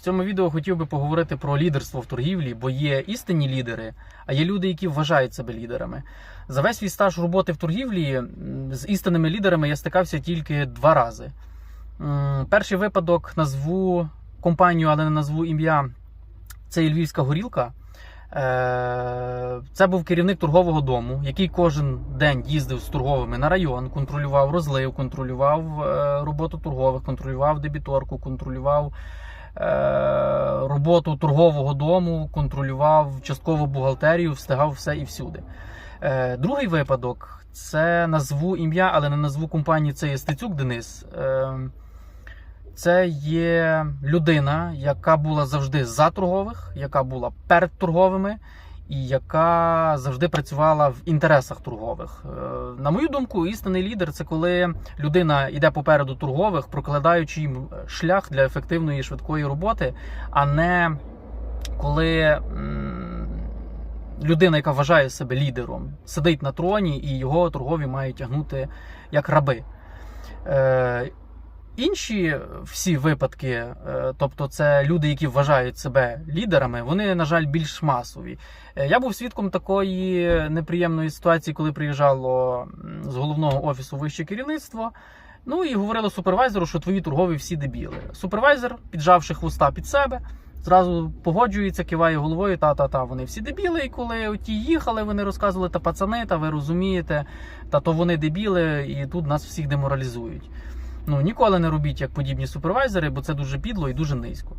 В цьому відео хотів би поговорити про лідерство в торгівлі, бо є істинні лідери, а є люди, які вважають себе лідерами. За весь свій стаж роботи в торгівлі з істинними лідерами я стикався тільки два рази. Перший випадок назву компанію, але не назву ім'я. Це Львівська горілка. Е, Це був керівник торгового дому, який кожен день їздив з торговими на район, контролював розлив, контролював е, роботу торгових, контролював дебіторку, контролював роботу торгового дому, контролював частково бухгалтерію, встигав все і всюди. Е, Другий випадок це назву ім'я, але не назву компанії. Це є Стецюк Денис. Е, Це є людина, яка була завжди за торгових, яка була перед торговими, і яка завжди працювала в інтересах торгових. Е, На мою думку, істинний лідер це коли людина йде попереду торгових, прокладаючи їм шлях для ефективної швидкої роботи, а не коли людина, яка вважає себе лідером, сидить на троні і його торгові мають тягнути як раби. Е, Інші всі випадки, е, тобто це люди, які вважають себе лідерами, вони, на жаль, більш масові. Е, Я був свідком такої неприємної ситуації, коли приїжджало з головного офісу вище керівництво. Ну і говорили супервайзеру, що твої торгові всі дебіли. Супервайзер, піджавши хвоста під себе, зразу погоджується, киває головою, та-та-та, вони всі дебіли. І коли ті їхали, вони розказували, та пацани, та ви розумієте, та то вони дебіли, і тут нас всіх деморалізують. Ну ніколи не робіть як подібні супервайзери, бо це дуже підло і дуже низько.